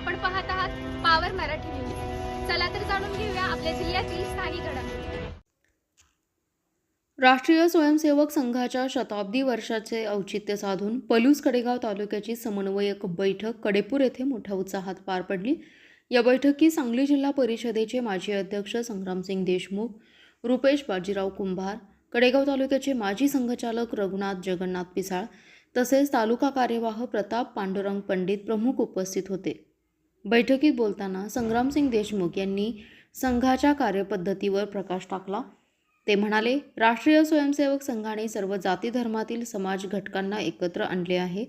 आपण पाहत आहात पावर मराठी न्यूज चला तर जाणून घेऊया आपल्या जिल्ह्यातील स्थानिक घडामोडी. राष्ट्रीय स्वयंसेवक संघाच्या शताब्दी वर्षाचे औचित्य साधून पलूस कडेगाव तालुक्याची समन्वयक बैठक कडेपूर येथे मोठ्या उत्साहात पार पडली. या बैठकीत सांगली जिल्हा परिषदेचे माजी अध्यक्ष संग्रामसिंग देशमुख रुपेश बाजीराव कुंभार कडेगाव तालुक्याचे माजी संघचालक रघुनाथ जगन्नाथ पिसाळ तसेच तालुका कार्यवाह प्रताप पांडुरंग पंडित प्रमुख उपस्थित होते. बैठकीत बोलताना संग्रामसिंग देशमुख यांनी संघाच्या कार्यपद्धतीवर प्रकाश टाकला. ते म्हणाले राष्ट्रीय स्वयंसेवक संघाने सर्व जाती धर्मातील समाज घटकांना एकत्र आणले आहे.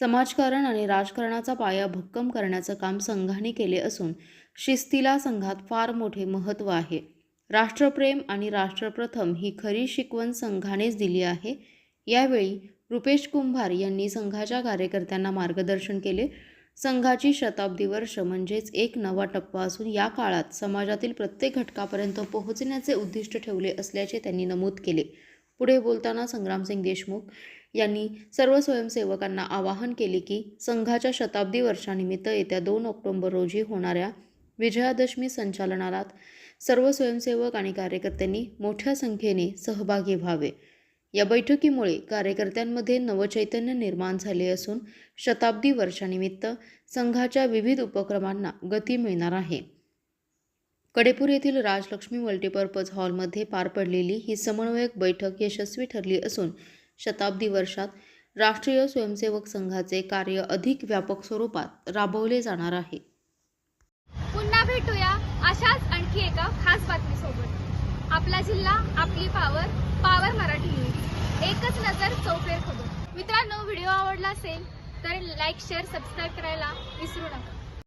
समाजकारण आणि राजकारणाचा पाया भक्कम करण्याचं काम संघाने केले असून शिस्तीला संघात फार मोठे महत्त्व आहे. राष्ट्रप्रेम आणि राष्ट्रप्रथम ही खरी शिकवण संघानेच दिली आहे. यावेळी रुपेश कुंभार यांनी संघाच्या कार्यकर्त्यांना मार्गदर्शन केले. संघाची शताब्दी वर्ष म्हणजेच एक नवा टप्पा असून या काळात समाजातील प्रत्येक घटकापर्यंत पोहोचण्याचे उद्दिष्ट ठेवले असल्याचे त्यांनी नमूद केले. पुढे बोलताना संग्रामसिंग देशमुख यांनी सर्व स्वयंसेवकांना आवाहन केले की संघाच्या शताब्दी वर्षानिमित्त येत्या दोन ऑक्टोबर रोजी होणाऱ्या विजयादशमी संचालनात सर्व स्वयंसेवक आणि कार्यकर्त्यांनी मोठ्या संख्येने सहभागी व्हावे. या बैठकीमुळे कार्यकर्त्यांमध्ये नवचैतन्य निर्माण झाले असून शताब्दी वर्षानिमित्त संघाच्या विविध उपक्रमांना गती मिळणार आहे. कडेपूर येथील राजलक्ष्मी मल्टीपर्पज हॉलमध्ये पार पडलेली ही समन्वयक बैठक यशस्वी ठरली असून शताब्दी वर्षात राष्ट्रीय स्वयंसेवक संघाचे कार्य अधिक व्यापक स्वरूपात राबवले जाणार आहे. पुन्हा भेटूया अशाच आणखी एका खास बातमीसोबत. आपला जिल्हा आपली पावर पावर मराठी. तर चौफेर खबर. मित्रांनो व्हिडिओ आवडला असेल तर लाईक शेअर सबस्क्राईब करायला विसरू नका.